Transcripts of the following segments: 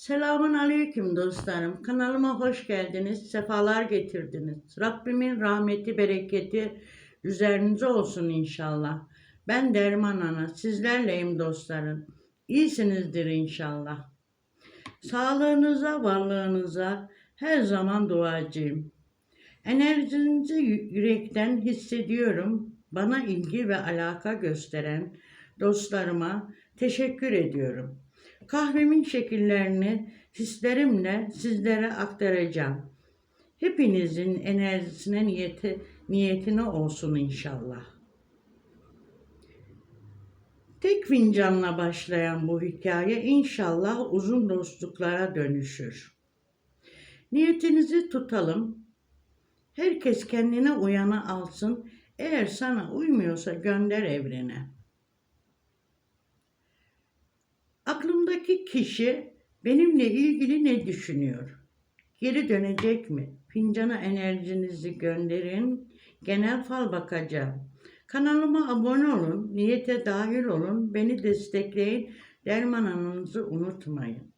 Selamun aleyküm dostlarım. Kanalıma hoş geldiniz. Sefalar getirdiniz. Rabbimin rahmeti, bereketi üzerinize olsun inşallah. Ben Derman Ana. Sizlerleyim dostlarım. İyisinizdir inşallah. Sağlığınıza, varlığınıza her zaman duacıyım. Enerjinizi yü- yürekten hissediyorum. Bana ilgi ve alaka gösteren dostlarıma teşekkür ediyorum. Kahvemin şekillerini hislerimle sizlere aktaracağım. Hepinizin enerjisine niyeti, niyetine olsun inşallah. Tek fincanla başlayan bu hikaye inşallah uzun dostluklara dönüşür. Niyetinizi tutalım. Herkes kendine uyanı alsın. Eğer sana uymuyorsa gönder evrene. Aklımdaki kişi benimle ilgili ne düşünüyor? Geri dönecek mi? Fincana enerjinizi gönderin. Genel fal bakacağım. Kanalıma abone olun, niyete dahil olun, beni destekleyin. Derman anınızı unutmayın.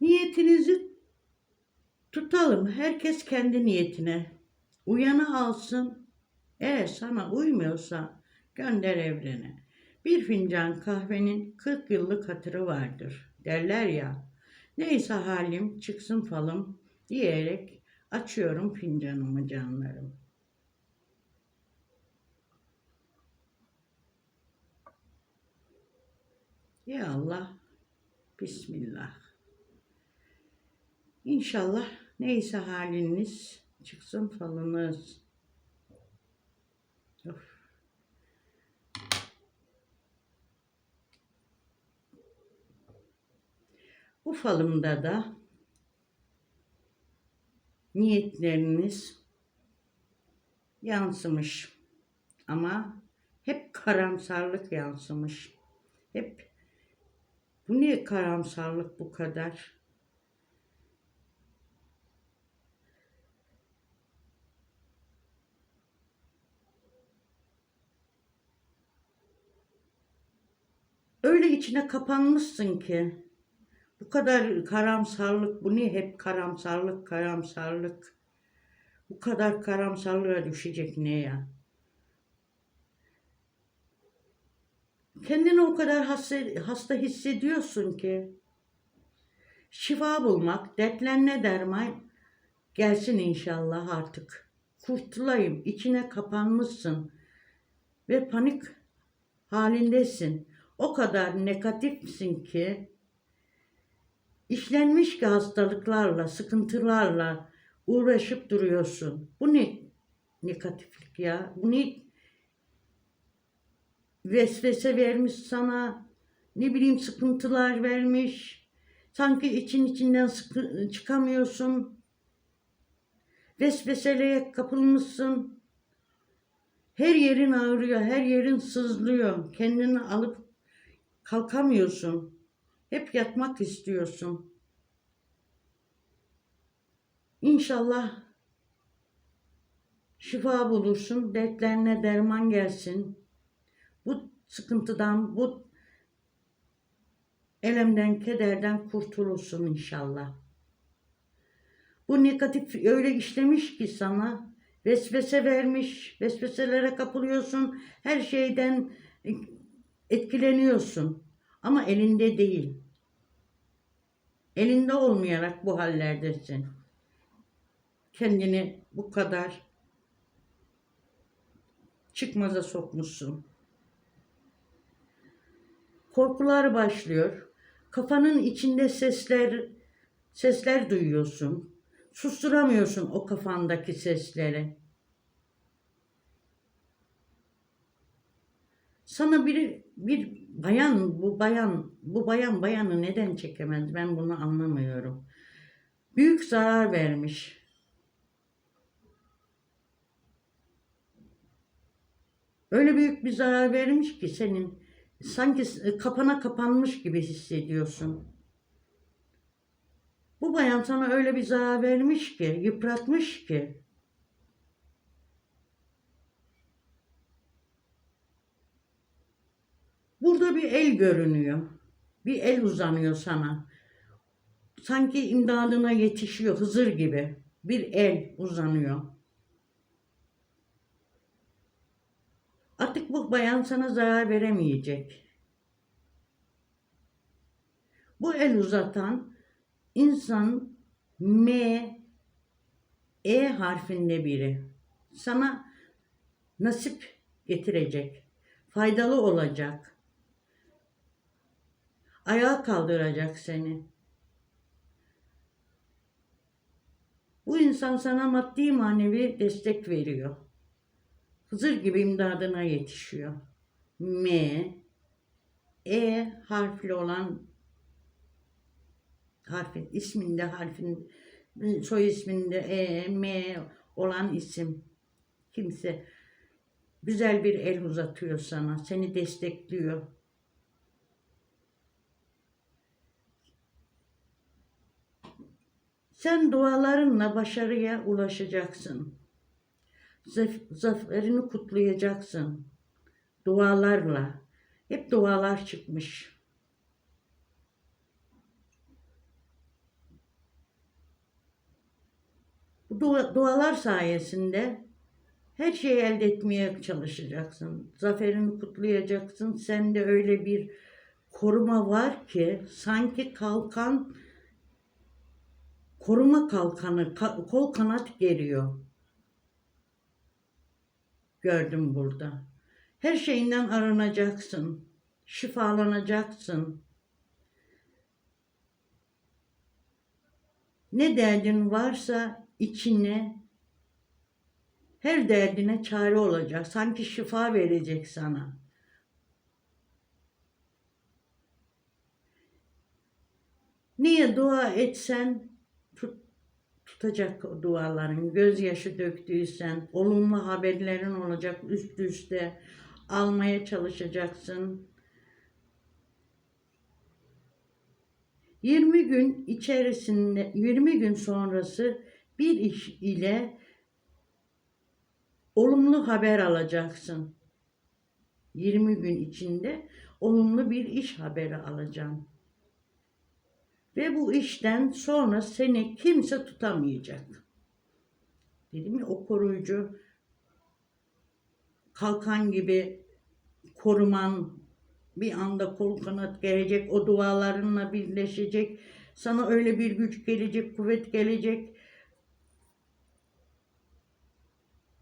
Niyetinizi tutalım. Herkes kendi niyetine. Uyanı alsın. Eğer sana uymuyorsa gönder evrene. Bir fincan kahvenin 40 yıllık hatırı vardır derler ya. Neyse halim çıksın falım diyerek açıyorum fincanımı canlarım. Ya Allah, Bismillah. İnşallah neyse haliniz çıksın falınız. Bu falımda da niyetleriniz yansımış. Ama hep karamsarlık yansımış. Hep bu niye karamsarlık bu kadar? Öyle içine kapanmışsın ki bu kadar karamsarlık, bu niye hep karamsarlık, karamsarlık? Bu kadar karamsarlığa düşecek ne ya? Kendini o kadar hasta, hasta hissediyorsun ki şifa bulmak, dertlerine derman gelsin inşallah artık. Kurtulayım, içine kapanmışsın ve panik halindesin. O kadar negatifsin ki işlenmiş ki hastalıklarla, sıkıntılarla uğraşıp duruyorsun. Bu ne negatiflik ya? Bu ne vesvese vermiş sana? Ne bileyim sıkıntılar vermiş. Sanki için içinden sıkı, çıkamıyorsun. Vesveseleye kapılmışsın. Her yerin ağrıyor, her yerin sızlıyor. Kendini alıp kalkamıyorsun. Hep yatmak istiyorsun. İnşallah şifa bulursun, dertlerine derman gelsin. Bu sıkıntıdan, bu elemden, kederden kurtulursun inşallah. Bu negatif öyle işlemiş ki sana vesvese vermiş, vesveselere kapılıyorsun, her şeyden etkileniyorsun ama elinde değil. Elinde olmayarak bu hallerdesin. Kendini bu kadar çıkmaza sokmuşsun. Korkular başlıyor. Kafanın içinde sesler sesler duyuyorsun. Susturamıyorsun o kafandaki sesleri. Sana biri bir bayan bu bayan bu bayan bayanı neden çekemez ben bunu anlamıyorum. Büyük zarar vermiş. Öyle büyük bir zarar vermiş ki senin sanki kapana kapanmış gibi hissediyorsun. Bu bayan sana öyle bir zarar vermiş ki, yıpratmış ki. Burada bir el görünüyor. Bir el uzanıyor sana. Sanki imdadına yetişiyor Hızır gibi. Bir el uzanıyor. Artık bu bayan sana zarar veremeyecek. Bu el uzatan insan M, E harfinde biri. Sana nasip getirecek. Faydalı olacak. Ayağa kaldıracak seni. Bu insan sana maddi manevi destek veriyor. Hızır gibi imdadına yetişiyor. M, E harfli olan harfin, isminde harfin, soy isminde E, M olan isim. Kimse güzel bir el uzatıyor sana, seni destekliyor. Sen dualarınla başarıya ulaşacaksın. Zaf- zaferini kutlayacaksın. Dualarla. Hep dualar çıkmış. Bu dua- dualar sayesinde her şeyi elde etmeye çalışacaksın. Zaferini kutlayacaksın. Sende öyle bir koruma var ki sanki kalkan koruma kalkanı, ka- kol kanat geriyor. Gördüm burada. Her şeyinden arınacaksın. Şifalanacaksın. Ne derdin varsa içine her derdine çare olacak. Sanki şifa verecek sana. Niye dua etsen tutacak duaların. Gözyaşı döktüysen olumlu haberlerin olacak üst üste almaya çalışacaksın. 20 gün içerisinde 20 gün sonrası bir iş ile olumlu haber alacaksın. 20 gün içinde olumlu bir iş haberi alacaksın. Ve bu işten sonra seni kimse tutamayacak. Dedim ya o koruyucu kalkan gibi koruman bir anda kol kanat gelecek, o dualarınla birleşecek. Sana öyle bir güç gelecek, kuvvet gelecek.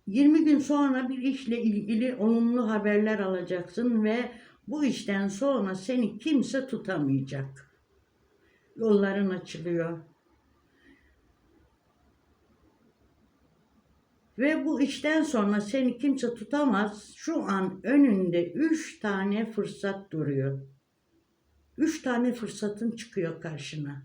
20 gün sonra bir işle ilgili olumlu haberler alacaksın ve bu işten sonra seni kimse tutamayacak. Yolların açılıyor. Ve bu işten sonra seni kimse tutamaz. Şu an önünde üç tane fırsat duruyor. Üç tane fırsatın çıkıyor karşına.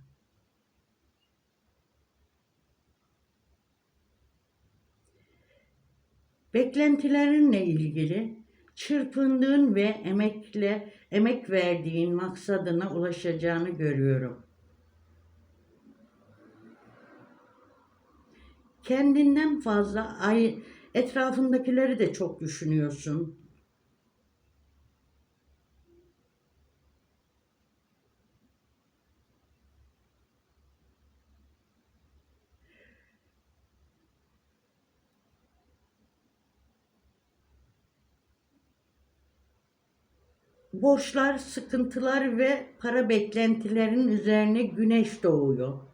Beklentilerinle ilgili çırpındığın ve emekle emek verdiğin maksadına ulaşacağını görüyorum. Kendinden fazla ay etrafındakileri de çok düşünüyorsun. Borçlar, sıkıntılar ve para beklentilerin üzerine güneş doğuyor.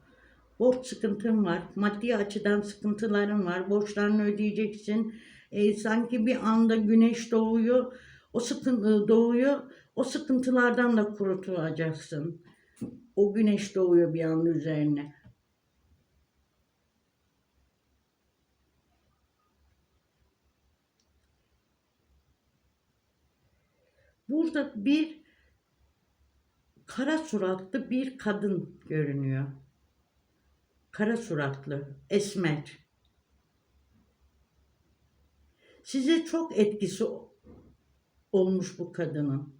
Borç sıkıntın var, maddi açıdan sıkıntıların var, borçlarını ödeyeceksin. E, sanki bir anda güneş doğuyor, o sıkıntı doğuyor, o sıkıntılardan da kurtulacaksın. O güneş doğuyor bir anda üzerine. Burada bir kara suratlı bir kadın görünüyor. Kara suratlı, esmer. Size çok etkisi olmuş bu kadının.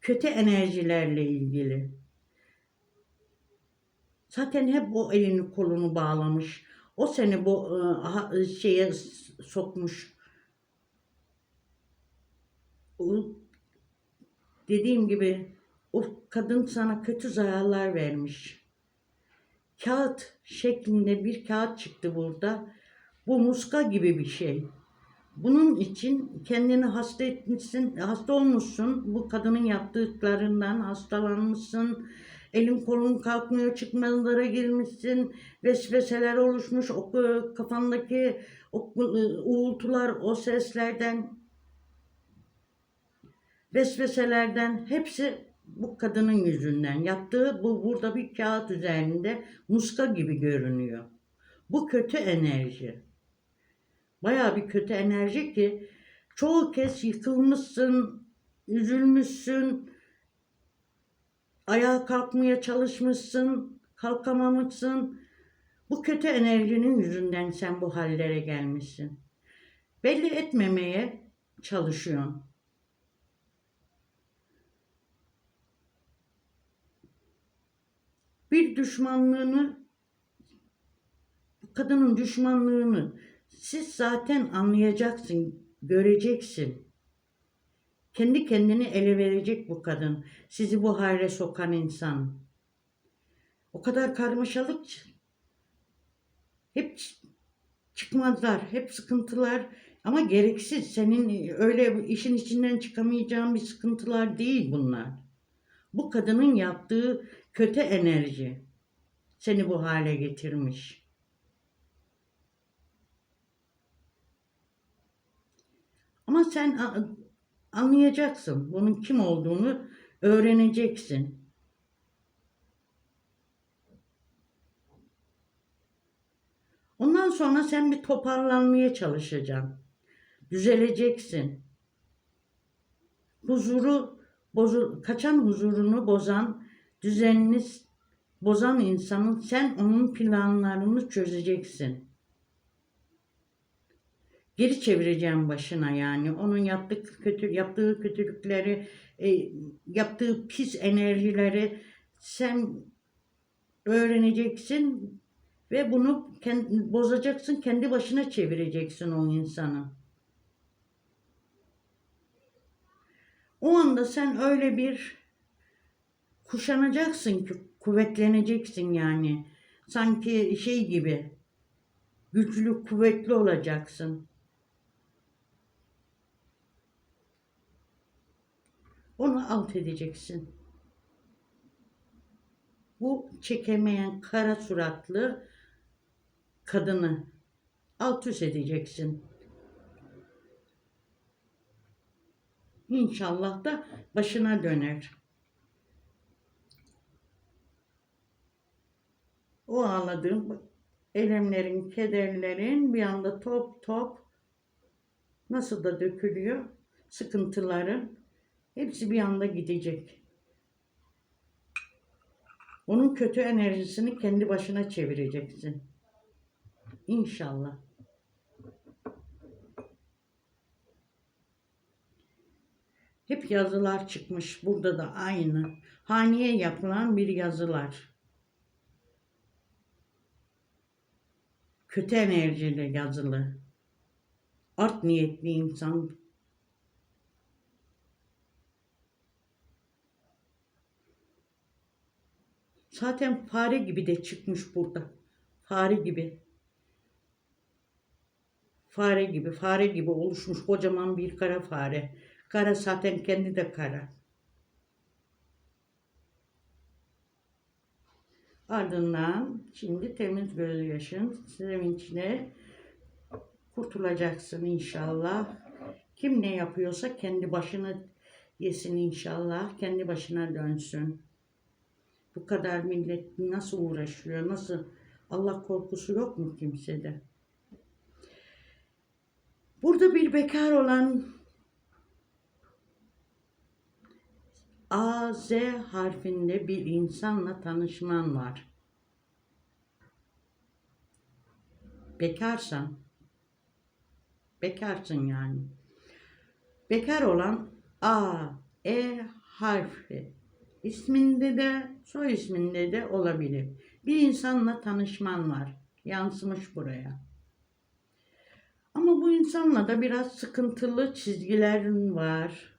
Kötü enerjilerle ilgili. Zaten hep o elini kolunu bağlamış. O seni bu e, şeye sokmuş. O dediğim gibi o kadın sana kötü zararlar vermiş. Kağıt şeklinde bir kağıt çıktı burada. Bu muska gibi bir şey. Bunun için kendini hasta etmişsin, hasta olmuşsun. Bu kadının yaptıklarından hastalanmışsın. Elin kolun kalkmıyor, çıkmalara girmişsin. Vesveseler oluşmuş. O kafandaki o e, uğultular, o seslerden, vesveselerden hepsi bu kadının yüzünden. Yaptığı bu burada bir kağıt üzerinde muska gibi görünüyor. Bu kötü enerji. Bayağı bir kötü enerji ki çoğu kez yıkılmışsın, üzülmüşsün, ayağa kalkmaya çalışmışsın, kalkamamışsın. Bu kötü enerjinin yüzünden sen bu hallere gelmişsin. Belli etmemeye çalışıyorsun. Bir düşmanlığını, kadının düşmanlığını siz zaten anlayacaksın, göreceksin. Kendi kendini ele verecek bu kadın. Sizi bu hale sokan insan. O kadar karmaşalık hep çıkmazlar, hep sıkıntılar ama gereksiz. Senin öyle işin içinden çıkamayacağın bir sıkıntılar değil bunlar. Bu kadının yaptığı kötü enerji seni bu hale getirmiş. Ama sen anlayacaksın. Bunun kim olduğunu öğreneceksin. Ondan sonra sen bir toparlanmaya çalışacaksın. Düzeleceksin. Huzuru bozu, kaçan huzurunu bozan, düzenini bozan insanın sen onun planlarını çözeceksin. Geri çevireceğim başına yani. Onun yaptığı kötü yaptığı kötülükleri, e, yaptığı pis enerjileri sen öğreneceksin ve bunu kendi, bozacaksın, kendi başına çevireceksin o insanı. O anda sen öyle bir kuşanacaksın ki kuvvetleneceksin yani. Sanki şey gibi güçlü, kuvvetli olacaksın. Onu alt edeceksin. Bu çekemeyen kara suratlı kadını alt üst edeceksin. İnşallah da başına döner. O ağladığın elemlerin, kederlerin bir anda top top nasıl da dökülüyor. Sıkıntıların hepsi bir anda gidecek. Onun kötü enerjisini kendi başına çevireceksin. İnşallah. Hep yazılar çıkmış. Burada da aynı. Haniye yapılan bir yazılar. Kötü enerjili yazılı. Art niyetli insan. Zaten fare gibi de çıkmış burada. Fare gibi. Fare gibi, fare gibi oluşmuş kocaman bir kara fare. Kara zaten kendi de kara. Ardından şimdi temiz gözyaşın sevinçle kurtulacaksın inşallah. Kim ne yapıyorsa kendi başına yesin inşallah. Kendi başına dönsün. Bu kadar millet nasıl uğraşıyor? Nasıl? Allah korkusu yok mu kimsede? Burada bir bekar olan A, Z harfinde bir insanla tanışman var. Bekarsan, bekarsın yani. Bekar olan A, E harfi isminde de soy isminde de olabilir. Bir insanla tanışman var. Yansımış buraya. Ama bu insanla da biraz sıkıntılı çizgilerin var.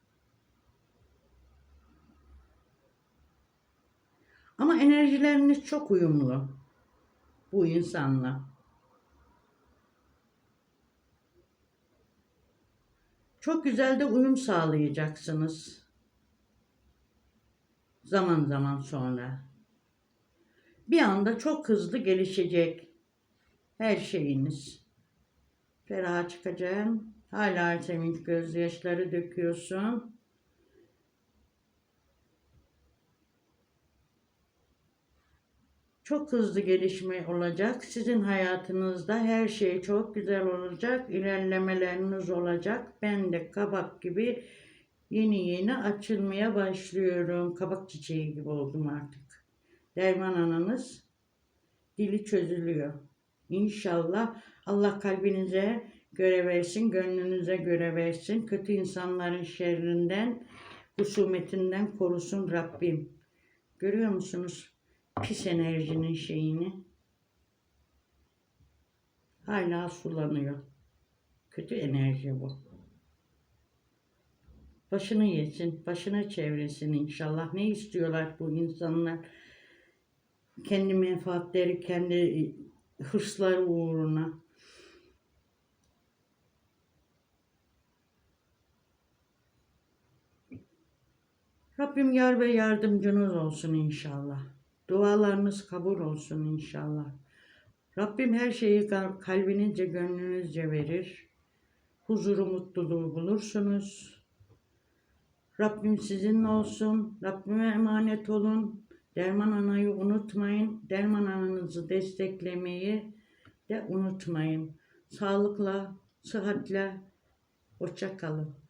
Ama enerjileriniz çok uyumlu bu insanla. Çok güzel de uyum sağlayacaksınız. Zaman zaman sonra. Bir anda çok hızlı gelişecek her şeyiniz. Feraha çıkacağım. Hala sevinç gözyaşları döküyorsun. Çok hızlı gelişme olacak. Sizin hayatınızda her şey çok güzel olacak. İlerlemeleriniz olacak. Ben de kabak gibi yeni yeni açılmaya başlıyorum. Kabak çiçeği gibi oldum artık. Derman ananız dili çözülüyor. İnşallah Allah kalbinize göre versin, gönlünüze göre versin. Kötü insanların şerrinden, husumetinden korusun Rabbim. Görüyor musunuz? Pis enerjinin şeyini. Hala sulanıyor. Kötü enerji bu. Başını yesin, başına çevresin inşallah. Ne istiyorlar bu insanlar? Kendi menfaatleri, kendi hırsları uğruna. Rabbim yar ve yardımcınız olsun inşallah. Dualarınız kabul olsun inşallah. Rabbim her şeyi kal- kalbinizce, gönlünüzce verir. Huzuru, mutluluğu bulursunuz. Rabbim sizinle olsun. Rabbime emanet olun. Derman Ana'yı unutmayın. Derman Ana'nızı desteklemeyi de unutmayın. Sağlıkla, sıhhatle, hoşça kalın.